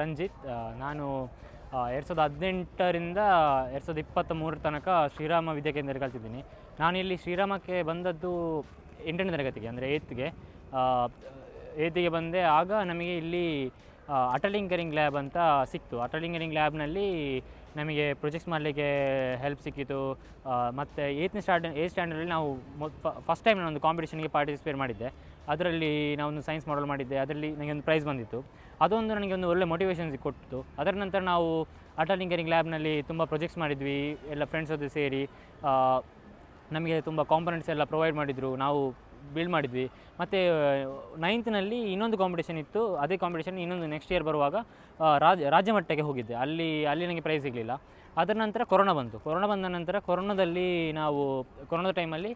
ರಂಜಿತ್. ನಾನು ಎರಡು ಸಾವಿರದ ಹದಿನೆಂಟರಿಂದ ಎರಡು ಸಾವಿರದ ಇಪ್ಪತ್ತ ಮೂರರ ತನಕ ಶ್ರೀರಾಮ ವಿದ್ಯಾಕೇಂದ್ರ ಕಲ್ತಿದ್ದೀನಿ. ಇಲ್ಲಿ ಶ್ರೀರಾಮಕ್ಕೆ ಬಂದದ್ದು ಎಂಟನೇ ತರಗತಿಗೆ, ಅಂದರೆ ಏತ್ಗೆ ಏತಿಗೆ ಬಂದೆ. ಆಗ ನಮಗೆ ಇಲ್ಲಿ ಅಟಲಿಂಕರಿಂಗ್ ಲ್ಯಾಬ್ ಅಂತ ಸಿಕ್ತು. ಅಟಲಿಂಕರಿಂಗ್ ಲ್ಯಾಬ್ನಲ್ಲಿ ನಮಗೆ ಪ್ರೊಜೆಕ್ಟ್ಸ್ ಮಾಡಲಿಕ್ಕೆ ಹೆಲ್ಪ್ ಸಿಕ್ಕಿತು. ಮತ್ತು ಏತ್ನೇ ಸ್ಟ್ಯಾಂಡ್ ಏಯ್ತ್ ಸ್ಟ್ಯಾಂಡರ್ಡಲ್ಲಿ ನಾವು ಫಸ್ಟ್ ಟೈಮ್ ನಾನೊಂದು ಕಾಂಪಿಟೇಷನ್ಗೆ ಪಾರ್ಟಿಸಿಪೇಟ್ ಮಾಡಿದ್ದೆ. ಅದರಲ್ಲಿ ನಾವೊಂದು ಸೈನ್ಸ್ ಮಾಡಲ್ ಮಾಡಿದ್ದೆ. ಅದರಲ್ಲಿ ನನಗೆ ಒಂದು ಪ್ರೈಸ್ ಬಂದಿತ್ತು. ಅದೊಂದು ನನಗೆ ಒಂದು ಒಳ್ಳೆ ಮೋಟಿವೇಷನ್ಸ್ ಕೊಟ್ಟಿತ್ತು ಅದರ ನಂತರ ನಾವು ಅಟಲಿಂಕರಿಂಗ್ ಲ್ಯಾಬ್ನಲ್ಲಿ ತುಂಬ ಪ್ರೊಜೆಕ್ಟ್ಸ್ ಮಾಡಿದ್ವಿ. ಎಲ್ಲ ಫ್ರೆಂಡ್ಸ್ ಜೊತೆ ಸೇರಿ ನಮಗೆ ತುಂಬ ಕಾಂಪೊನೆಂಟ್ಸ್ ಎಲ್ಲ ಪ್ರೊವೈಡ್ ಮಾಡಿದರು. ನಾವು ಬಿಲ್ಡ್ ಮಾಡಿದ್ವಿ. ಮತ್ತು ನೈನ್ತ್ನಲ್ಲಿ ಇನ್ನೊಂದು ಕಾಂಪಿಟೇಷನ್ ಇತ್ತು. ಅದೇ ಕಾಂಪಿಟೇಷನ್ ಇನ್ನೊಂದು ನೆಕ್ಸ್ಟ್ ಇಯರ್ ಬರುವಾಗ ರಾಜ್ಯ ಮಟ್ಟಕ್ಕೆ ಹೋಗಿದ್ದೆ. ಅಲ್ಲಿ ಅಲ್ಲಿ ನನಗೆ ಪ್ರೈಸ್ ಸಿಗಲಿಲ್ಲ. ಅದರ ನಂತರ ಕೊರೋನಾ ಬಂತು. ಕೊರೋನಾ ಬಂದ ನಂತರ ಕೊರೋನಾದಲ್ಲಿ ನಾವು ಕೊರೋನಾದ ಟೈಮಲ್ಲಿ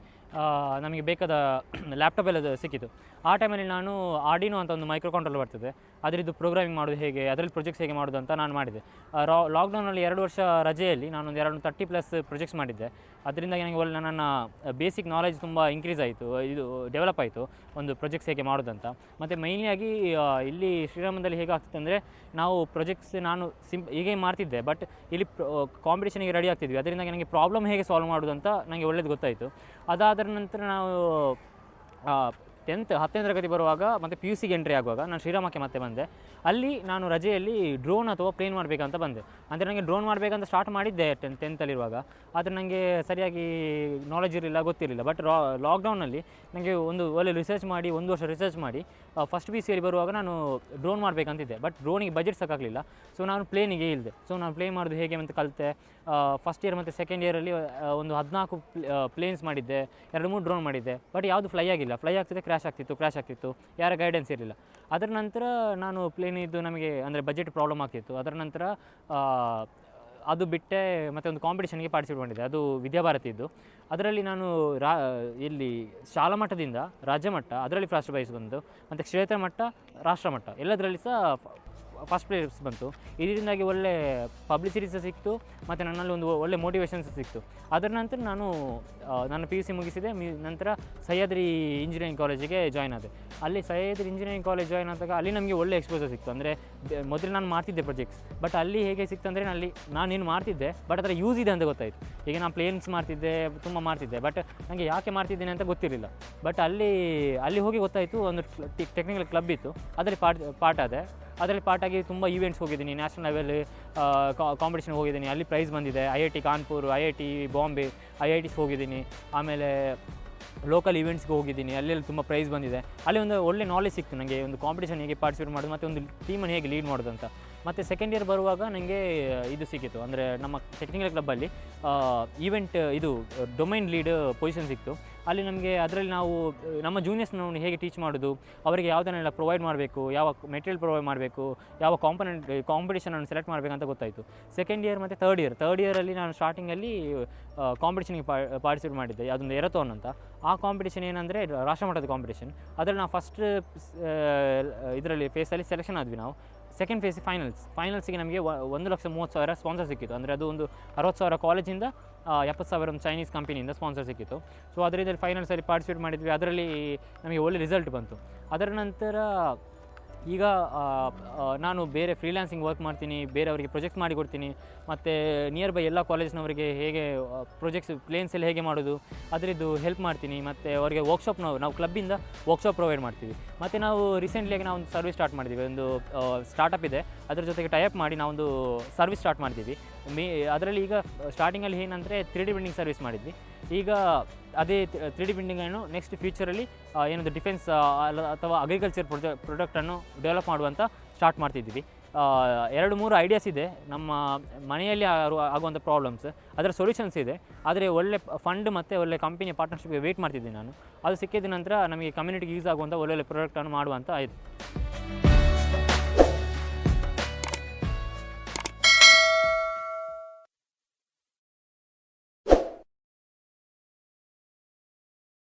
ನಮಗೆ ಬೇಕಾದ ಲ್ಯಾಪ್ಟಾಪ್ ಎಲ್ಲ ಸಿಕ್ಕಿತು. ಆ ಟೈಮಲ್ಲಿ ನಾನು ಆಡಿನೋ ಅಂತ ಒಂದು ಮೈಕ್ರೋ ಕಂಟ್ರೋಲ್ ಬರ್ತದೆ. ಅದರದ್ದು ಪ್ರೋಗ್ರಾಮಿಂಗ್ ಮಾಡೋದು ಹೇಗೆ, ಅದರಲ್ಲಿ ಪ್ರೊಜೆಕ್ಟ್ಸ್ ಹೇಗೆ ಮಾಡೋದು ಅಂತ ನಾನು ಮಾಡಿದೆ. ಲಾಕ್ಡೌನಲ್ಲಿ ಎರಡು ವರ್ಷ ರಜೆಯಲ್ಲಿ ನಾನೊಂದು ಎರಡು ತರ್ಟಿ ಪ್ಲಸ್ ಪ್ರೊಜೆಕ್ಟ್ಸ್ ಮಾಡಿದ್ದೆ. ಅದರಿಂದ ನನಗೆ ಒಳ್ಳೆ ನನ್ನ ಬೇಸಿಕ್ ನಾಲೆಜ್ ತುಂಬ ಇನ್ಕ್ರೀಸ್ ಆಯಿತು. ಇದು ಡೆವಲಪ್ ಆಯಿತು ಒಂದು ಪ್ರೊಜೆಕ್ಟ್ಸ್ ಹೇಗೆ ಮಾಡೋದಂತ. ಮತ್ತು ಮೈನ್ಲಿಯಾಗಿ ಇಲ್ಲಿ ಶ್ರೀರಾಮದಲ್ಲಿ ಹೇಗೆ ಆಗ್ತಿತ್ತು ಅಂದರೆ ನಾವು ಪ್ರೊಜೆಕ್ಟ್ಸ್ ನಾನು ಸಿಂಪ್, ಹೀಗೆ ಮಾಡ್ತಿದ್ದೆ. ಬಟ್ ಇಲ್ಲಿ ಕಾಂಪಿಟೇಷನಿಗೆ ರೆಡಿ ಆಗ್ತಿದ್ವಿ. ಅದರಿಂದ ನನಗೆ ಪ್ರಾಬ್ಲಮ್ ಹೇಗೆ ಸಾಲ್ವ್ ಮಾಡೋದು ಅಂತ ನನಗೆ ಒಳ್ಳೇದು ಗೊತ್ತಾಯಿತು. ಅದಾದ ನಂತರ ನಾವು ಟೆಂತ್, ಹತ್ತನೇ ತರಗತಿ ಬರುವಾಗ ಮತ್ತು ಪಿ ಯು ಸಿಗೆ ಎಂಟ್ರಿ ಆಗುವಾಗ ನಾನು ಶ್ರೀರಾಮಕ್ಕೆ ಮತ್ತೆ ಬಂದೆ. ಅಲ್ಲಿ ನಾನು ರಜೆಯಲ್ಲಿ ಡ್ರೋನ್ ಅಥವಾ ಪ್ಲೇನ್ ಮಾಡಬೇಕಂತ ಬಂದೆ. ಅಂದರೆ ನನಗೆ ಡ್ರೋನ್ ಮಾಡಬೇಕಂತ ಸ್ಟಾರ್ಟ್ ಮಾಡಿದ್ದೆ ಟೆನ್ ಟೆಂತಲ್ಲಿರುವಾಗ ಆದರೆ ನನಗೆ ಸರಿಯಾಗಿ ನಾಲೆಜ್ ಇರಲಿಲ್ಲ, ಗೊತ್ತಿರಲಿಲ್ಲ. ಬಟ್ ಲಾಕ್ಡೌನಲ್ಲಿ ನನಗೆ ಒಂದು ಒಳ್ಳೆ ರಿಸರ್ಚ್ ಮಾಡಿ, ಒಂದು ವರ್ಷ ರಿಸರ್ಚ್ ಮಾಡಿ ಫಸ್ಟ್ ಪಿ ಸಿಯಲ್ಲಿ ಬರುವಾಗ ನಾನು ಡ್ರೋನ್ ಮಾಡಬೇಕಂತಿದ್ದೆ. ಬಟ್ ಡ್ರೋನಿಗೆ ಬಜೆಟ್ ಸಾಕಾಗಲಿಲ್ಲ. ಸೊ ನಾನು ಪ್ಲೇನಿಗೆ ಇಲ್ಲದೆ ಸೊ ನಾನು ಪ್ಲೇ ಮಾಡೋದು ಹೇಗೆ ಅಂತ ಕಲಿತೆ. ಫಸ್ಟ್ ಇಯರ್ ಮತ್ತು ಸೆಕೆಂಡ್ ಇಯರಲ್ಲಿ ಒಂದು ಹದಿನಾಲ್ಕು ಪ್ಲೇನ್ಸ್ ಮಾಡಿದ್ದೆ. ಎರಡು, ಮೂರು ಡ್ರೋನ್ ಮಾಡಿದ್ದೆ. ಬಟ್ ಯಾವುದು ಫ್ಲೈ ಆಗಿಲ್ಲ. ಫ್ಲೈ ಆಗ್ತಿದೆ ಕ್ರ್ಯಾಶ್ ಆಗ್ತಿತ್ತು ಕ್ರ್ಯಾಶ್ ಆಗ್ತಿತ್ತು. ಯಾರ ಗೈಡೆನ್ಸ್ ಇರಲಿಲ್ಲ. ಅದರ ನಂತರ ನಾನು ಪ್ಲೇನ್ ಇದ್ದು ನಮಗೆ ಅಂದರೆ ಬಜೆಟ್ ಪ್ರಾಬ್ಲಮ್ ಆಗ್ತಿತ್ತು. ಅದರ ನಂತರ ಅದು ಬಿಟ್ಟೆ ಮತ್ತು ಒಂದು ಕಾಂಪಿಟೇಷನ್ಗೆ ಪಾರ್ಟಿಸಿಪೇಟ್ ಮಾಡಿದ್ದೆ ಅದು ವಿದ್ಯಾಭಾರತಿದ್ದು ಅದರಲ್ಲಿ ನಾನು ರಾ, ಇಲ್ಲಿ ಶಾಲಾ ಮಟ್ಟದಿಂದ ರಾಜ್ಯ ಮಟ್ಟ, ಅದರಲ್ಲಿ ಫಸ್ಟ್ ಪ್ರೈಸ್ ಬಂದು, ಮತ್ತು ಕ್ಷೇತ್ರ ಮಟ್ಟ, ರಾಷ್ಟ್ರ ಮಟ್ಟ ಎಲ್ಲದರಲ್ಲಿ ಸಹ ಫಸ್ಟ್ ಪ್ಲೇಸ್ ಬಂತು. ಇದರಿಂದಾಗಿ ಒಳ್ಳೆ ಪಬ್ಲಿಸಿಟಿ ಸಹ ಸಿಕ್ತು, ಮತ್ತು ನನ್ನಲ್ಲಿ ಒಂದು ಒಳ್ಳೆ ಮೋಟಿವೇಶನ್ ಸಹ ಸಿಕ್ತು. ಅದರ ನಂತರ ನಾನು ನನ್ನ ಪಿ ಯು ಸಿ ಮುಗಿಸಿದೆ. ಮಿ, ನಂತರ ಸಹ್ಯಾದ್ರಿ ಇಂಜಿನಿಯರಿಂಗ್ ಕಾಲೇಜಿಗೆ ಜಾಯ್ನ್ ಆದೆ. ಅಲ್ಲಿ ಸಹ್ಯಾದ್ರಿ ಇಂಜಿನಿಯರಿಂಗ್ ಕಾಲೇಜ್ ಜಾಯ್ನ್ ಆದಾಗ ಅಲ್ಲಿ ನಮಗೆ ಒಳ್ಳೆ ಎಕ್ಸ್ಪೋಸರ್ ಸಿಕ್ತು. ಅಂದರೆ ಮೊದಲು ನಾನು ಮಾಡ್ತಿದ್ದೆ ಪ್ರೊಜೆಕ್ಟ್ಸ್ ಬಟ್ ಅಲ್ಲಿ ಹೇಗೆ ಸಿಕ್ತು ಅಂದರೆ ಅಲ್ಲಿ ನಾನೇನು ಮಾಡ್ತಿದ್ದೆ ಬಟ್ ಅದರ ಯೂಸ್ ಇದೆ ಅಂತ ಗೊತ್ತಾಯಿತು. ಈಗ ನಾನು ಪ್ಲೇನ್ಸ್ ಮಾಡ್ತಿದ್ದೆ, ತುಂಬ ಮಾಡ್ತಿದ್ದೆ ಬಟ್ ನನಗೆ ಯಾಕೆ ಮಾಡ್ತಿದ್ದೇನೆ ಅಂತ ಗೊತ್ತಿರಲಿಲ್ಲ. ಬಟ್ ಅಲ್ಲಿ ಅಲ್ಲಿ ಹೋಗಿ ಗೊತ್ತಾಯಿತು, ಒಂದು ಟೆಕ್ನಿಕಲ್ ಕ್ಲಬ್ ಇತ್ತು. ಅದರಲ್ಲಿ ಪಾರ್ಟ್ ಪಾರ್ಟ್ ಆದೆ. ಅದರಲ್ಲಿ ಪಾರ್ಟಾಗಿ ತುಂಬ ಈವೆಂಟ್ಸ್ ಹೋಗಿದ್ದೀನಿ. ನ್ಯಾಷನಲ್ ಲೆವೆಲ್ ಕಾಂಪಿಟೇಷನ್ ಹೋಗಿದ್ದೀನಿ. ಅಲ್ಲಿ ಪ್ರೈಸ್ ಬಂದಿದೆ. I I T Kanpur I I T Bombay I I Ts ಹೋಗಿದ್ದೀನಿ. ಆಮೇಲೆ ಲೋಕಲ್ ಈವೆಂಟ್ಸ್ಗೆ ಹೋಗಿದ್ದೀನಿ. ಅಲ್ಲೆಲ್ಲ ತುಂಬ ಪ್ರೈಸ್ ಬಂದಿದೆ. ಅಲ್ಲಿ ಒಂದು ಒಳ್ಳೆ ನಾಲೆಜ್ ಸಿಕ್ತು ನನಗೆ ಒಂದು ಕಾಂಪಿಟೇಷನ್ ಹೇಗೆ ಪಾರ್ಟಿಸಿಪೇಟ್ ಮಾಡೋದು, ಮತ್ತು ಒಂದು ಟೀಮನ್ನು ಹೇಗೆ ಲೀಡ್ ಮಾಡೋದು ಅಂತ. ಮತ್ತು ಸೆಕೆಂಡ್ ಇಯರ್ ಬರುವಾಗ ನನಗೆ ಇದು ಸಿಕ್ಕಿತು. ಅಂದರೆ ನಮ್ಮ ಟೆಕ್ನಿಕಲ್ ಕ್ಲಬ್ಬಲ್ಲಿ ಈವೆಂಟ್ ಇದು ಡೊಮೈನ್ ಲೀಡ್ ಪೊಸಿಷನ್ ಸಿಕ್ತು. ಅಲ್ಲಿ ನಮಗೆ ಅದರಲ್ಲಿ ನಾವು ನಮ್ಮ ಜೂನಿಯರ್ಸ್ನ ಹೇಗೆ ಟೀಚ್ ಮಾಡೋದು, ಅವರಿಗೆ ಯಾವುದನ್ನೆಲ್ಲ ಪ್ರೊವೈಡ್ ಮಾಡಬೇಕು, ಯಾವ ಮೆಟೀರಿಯಲ್ ಪ್ರೊವೈಡ್ ಮಾಡಬೇಕು, ಯಾವ ಕಾಂಪೊನೆಂಟ್ ಕಾಂಪಿಟೇಷನನ್ನು ಸೆಲೆಕ್ಟ್ ಮಾಡಬೇಕಂತ ಗೊತ್ತಾಯಿತು. ಸೆಕೆಂಡ್ ಇಯರ್ ಮತ್ತು ತರ್ಡ್ ಇಯರ್ ತರ್ಡ್ ಇಯರಲ್ಲಿ ನಾನು ಸ್ಟಾರ್ಟಿಂಗಲ್ಲಿ ಕಾಂಪಿಟೇಷನ್ಗೆ ಪಾರ್ಟಿಸಿಪೇಟ್ ಮಾಡಿದ್ದೆ. ಅದೊಂದು ಎರತೋನ್ ಅಂತ. ಆ ಕಾಂಪಿಟೇಷನ್ ಏನಂದರೆ ರಾಷ್ಟ್ರಮಟ್ಟದ ಕಾಂಪಿಟೇಷನ್ ಅದರಲ್ಲಿ ನಾವು ಫಸ್ಟ್ ಇದರಲ್ಲಿ ಫೇಸಲ್ಲಿ ಸೆಲೆಕ್ಷನ್ ಆದ್ವಿ ನಾವು. ಸೆಕೆಂಡ್ ಫೇಸ್ ಫೈನಲ್ಸ್ ಫೈನಲ್ಸಿಗೆ ನಮಗೆ ಒಂದು ಲಕ್ಷ ಮೂವತ್ತು ಸಾವಿರ ಸ್ಪಾನ್ಸರ್ ಸಿಕ್ಕಿತ್ತು. ಅಂದರೆ ಅದು ಒಂದು ಅರವತ್ತು ಸಾವಿರ ಕಾಲೇಜಿಂದ ಎಪ್ಪತ್ತು ಸಾವಿರ ಒಂದು ಚೈನೀಸ್ ಕಂಪನಿಯಿಂದ ಸ್ಪಾನ್ಸರ್ ಸಿಕ್ಕಿತ್ತು. ಸೊ ಅದರಿಂದ ಫೈನಲ್ಸಲ್ಲಿ ಪಾರ್ಟಿಸಿಪೇಟ್ ಮಾಡಿದ್ವಿ. ಅದರಲ್ಲಿ ನಮಗೆ ಒಳ್ಳೆ ರಿಸಲ್ಟ್ ಬಂತು. ಅದರ ನಂತರ ಈಗ ನಾನು ಬೇರೆ ಫ್ರೀಲ್ಯಾನ್ಸಿಂಗ್ ವರ್ಕ್ ಮಾಡ್ತೀನಿ, ಬೇರೆಯವರಿಗೆ ಪ್ರೊಜೆಕ್ಟ್ ಮಾಡಿ ಕೊಡ್ತೀನಿ, ಮತ್ತು ನಿಯರ್ ಬೈ ಎಲ್ಲ ಕಾಲೇಜ್ನವರಿಗೆ ಹೇಗೆ ಪ್ರೊಜೆಕ್ಟ್ಸ್ ಪ್ಲೇನ್ಸ್ ಎಲ್ಲ ಹೇಗೆ ಮಾಡೋದು, ಅದರದ್ದು ಹೆಲ್ಪ್ ಮಾಡ್ತೀನಿ, ಮತ್ತು ಅವರಿಗೆ ವರ್ಕ್ಶಾಪ್ ನಾವು ನಾವು ಕ್ಲಬ್ಬಿಂದ ವರ್ಕ್ಶಾಪ್ ಪ್ರೊವೈಡ್ ಮಾಡ್ತೀವಿ. ಮತ್ತು ನಾವು ರೀಸೆಂಟ್ಲಿಯಾಗಿ ನಾವು ಒಂದು ಸರ್ವಿಸ್ ಸ್ಟಾರ್ಟ್ ಮಾಡಿದ್ದೀವಿ ಒಂದು ಸ್ಟಾರ್ಟಪ್ ಇದೆ, ಅದರ ಜೊತೆಗೆ ಟೈಅಪ್ ಮಾಡಿ ನಾವೊಂದು ಸರ್ವಿಸ್ ಸ್ಟಾರ್ಟ್ ಮಾಡ್ತೀವಿ ಮೇ, ಅದರಲ್ಲಿ ಈಗ ಸ್ಟಾರ್ಟಿಂಗಲ್ಲಿ ಏನಂದರೆ ತ್ರೀ ಡಿ ಬಿಲ್ಡಿಂಗ್ ಸರ್ವಿಸ್ ಮಾಡಿದ್ವಿ. ಈಗ ಅದೇ ತ್ರೀ ಡಿ ಅನ್ನು ನೆಕ್ಸ್ಟ್ ಫ್ಯೂಚರಲ್ಲಿ ಏನೊಂದು ಡಿಫೆನ್ಸ್ ಅಥವಾ ಅಗ್ರಿಕಲ್ಚರ್ ಪ್ರೊಜೆ ಪ್ರೊಡಕ್ಟನ್ನು ಡೆವಲಪ್ ಮಾಡುವಂಥ ಸ್ಟಾರ್ಟ್ ಮಾಡ್ತಿದ್ದೀವಿ. ಎರಡು ಮೂರು ಐಡಿಯಾಸ್ ಇದೆ. ನಮ್ಮ ಮನೆಯಲ್ಲಿ ಆಗುವ- ಆಗುವಂಥ ಪ್ರಾಬ್ಲಮ್ಸ್ ಅದರ ಸೊಲ್ಯೂಷನ್ಸ್ ಇದೆ. ಆದರೆ ಒಳ್ಳೆ ಫಂಡ್ ಮತ್ತು ಒಳ್ಳೆ ಕಂಪನಿಯ ಪಾರ್ಟ್ನರ್ಶಿಪ್ಗೆ ವೆಯ್ಟ್ ಮಾಡ್ತಿದ್ದೀನಿ ನಾನು. ಅದು ಸಿಕ್ಕಿದ ನಂತರ ನಮಗೆ ಕಮ್ಯುನಿಟಿಗೆ ಯೂಸ್ ಆಗುವಂಥ ಒಳ್ಳೊಳ್ಳೆ ಪ್ರಾಡಕ್ಟನ್ನು ಮಾಡುವಂಥ ಆಯಿತು